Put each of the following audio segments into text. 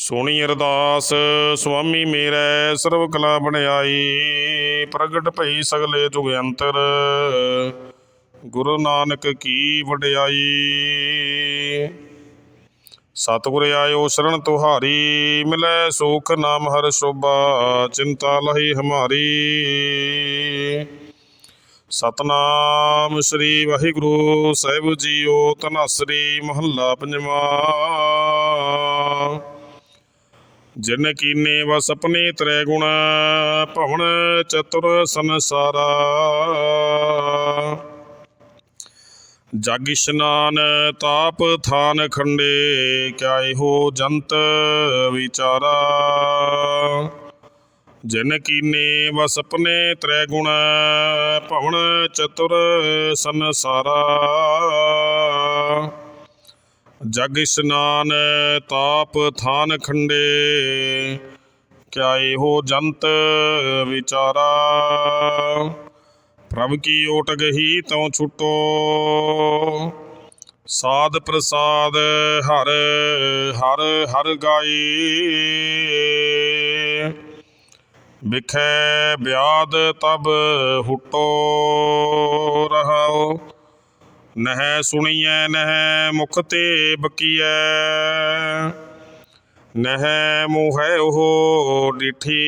ਸੁਣੀ ਅਰਦਾਸ, ਸੁਆਮੀ ਮੇਰੇ ਸਰਬ ਕਲਾ ਬਣਾਈ ਪ੍ਰਗਟ ਭਈ ਸਗਲੇ ਜੁਗ ਅੰਤਰ। ਗੁਰੂ ਨਾਨਕ ਕੀ ਵਡਿਆਈ। ਸਤਿਗੁਰ ਆਇਓ ਸ਼ਰਨ ਤੁਹਾਰੀ, ਮਿਲੈ ਸੁਖ ਨਾਮ ਹਰ ਸੋਭਾ, ਚਿੰਤਾ ਲਹੀ ਹਮਾਰੀ। ਸਤਨਾਮ ਸ੍ਰੀ ਵਾਹਿਗੁਰੂ, ਸਾਹਿਬ ਜੀਓ ਤਨਾਸ਼ਰੀ, ਮਹੱਲਾ ਪੰਜਵਾਂ। ਜਿਨ ਕੀਨੇ ਵਸ ਆਪਣੇ ਤ੍ਰੈ ਗੁਣ ਭਵਨ ਚਤੁਰ ਸੰਸਾਰਾ। ਜਗ ਇਸ਼ਨਾਨ ਤਾਪ ਥਾਨ ਖੰਡੇ ਕਿਆ ਇਹੋ ਜੰਤ ਵਿਚਾਰਾ। ਜਿਨ ਕੀਨੇ ਵਸ ਆਪਣੇ ਤ੍ਰੈ ਗੁਣ ਭਵਨ ਚਤੁਰ ਸੰਸਾਰਾ। ਜਗ ਇਸ਼ਨਾਨ ਤਾਪ ਥਾਨ ਖੰਡੇ ਕਿਆ ਇਹੋ ਜੰਤ ਵਿਚਾਰਾ। ਪ੍ਰਭ ਕੀ ਓਟ ਗਹੀ ਤਉ ਛੁਟੋ, ਸਾਧ ਪ੍ਰਸਾਦ ਹਰ ਹਰ ਹਰ ਗਾਈ ਵਿਖੇ ਬਿਆਦ ਤਬ ਹੁਟੋ ਰਹਾਓ ਨਹਿ ਸੁਣੀਐ ਨਹਿ ਮੁਖ ਤੇ ਬਕੀਐ ਨਹਿ ਮੋਹੈ ਉਹ ਡਿਠੀ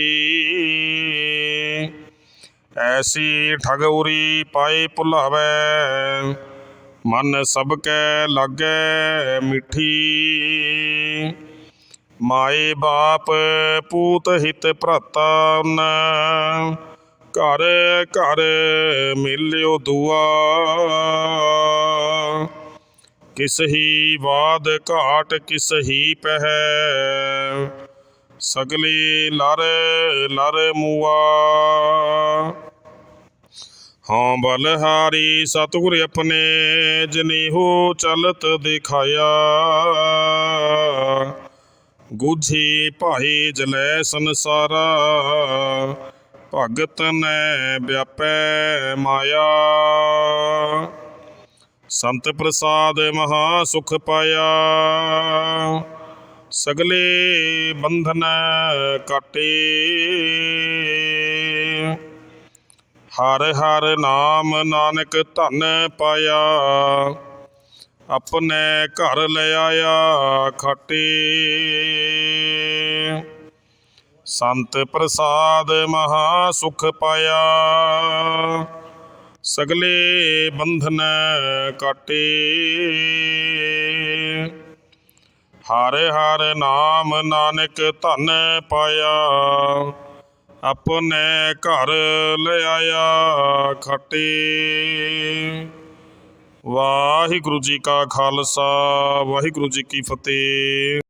ਐਸੀ ਠਗਉਰੀ ਪਾਏ ਭੁਲਾਵੈ ਮਨ ਸਭ ਕੈ ਲਾਗੈ ਮਿੱਠੀ ਮਾਏ ਬਾਪ ਪੂਤ ਹਿਤ ਭਰਾਤਾ ਨ ਘਰ ਘਰ ਮਿਲਿਓ ਦੁਆ ਕਿਸ ਹੀ ਬਾਦ ਘਾਟ ਕਿਸ ਹੀ ਪਹਿ ਸਗਲੇ ਲਰ ਲਰ ਮੂਆ ਹਾਂ ਬਲਹਾਰੀ ਸਤਿਗੁਰ ਆਪਣੇ ਜਨੇਹੋ ਚਲਤ ਦਿਖਾਇਆ ਗੁਝੀ ਭਾਈ ਜਲੈ ਸੰਸਾਰਾ ਭਗਤ ਨੇ ਵਿਆਪੈ ਮਾਇਆ। ਸੰਤ ਪ੍ਰਸਾਦ ਮਹਾ ਸੁਖ ਪਾਇਆ। ਸਗਲੇ ਬੰਧਨ ਕਾਟੇ ਹਰ ਹਰ ਨਾਮ ਨਾਨਕ ਧਨ ਪਾਇਆ। ਆਪਣੇ ਘਰ ਲੈ ਆਇਆ ਖਾਟੇ। ਸੰਤ ਪ੍ਰਸਾਦ ਮਹਾ ਸੁਖ ਪਾਇਆ। ਸਗਲੇ ਬੰਧਨ ਕਾਟੇ। ਹਰ ਹਰ ਨਾਮ ਨਾਨਕ ਧਨ ਪਾਇਆ। ਆਪਣੇ ਘਰ ਲਿਆਇਆ ਆਇਆ ਵਾਹਿਗੁਰੂ ਜੀ ਕਾ ਖਾਲਸਾ, ਵਾਹਿਗੁਰੂ ਜੀ ਕੀ ਫਤਿਹ।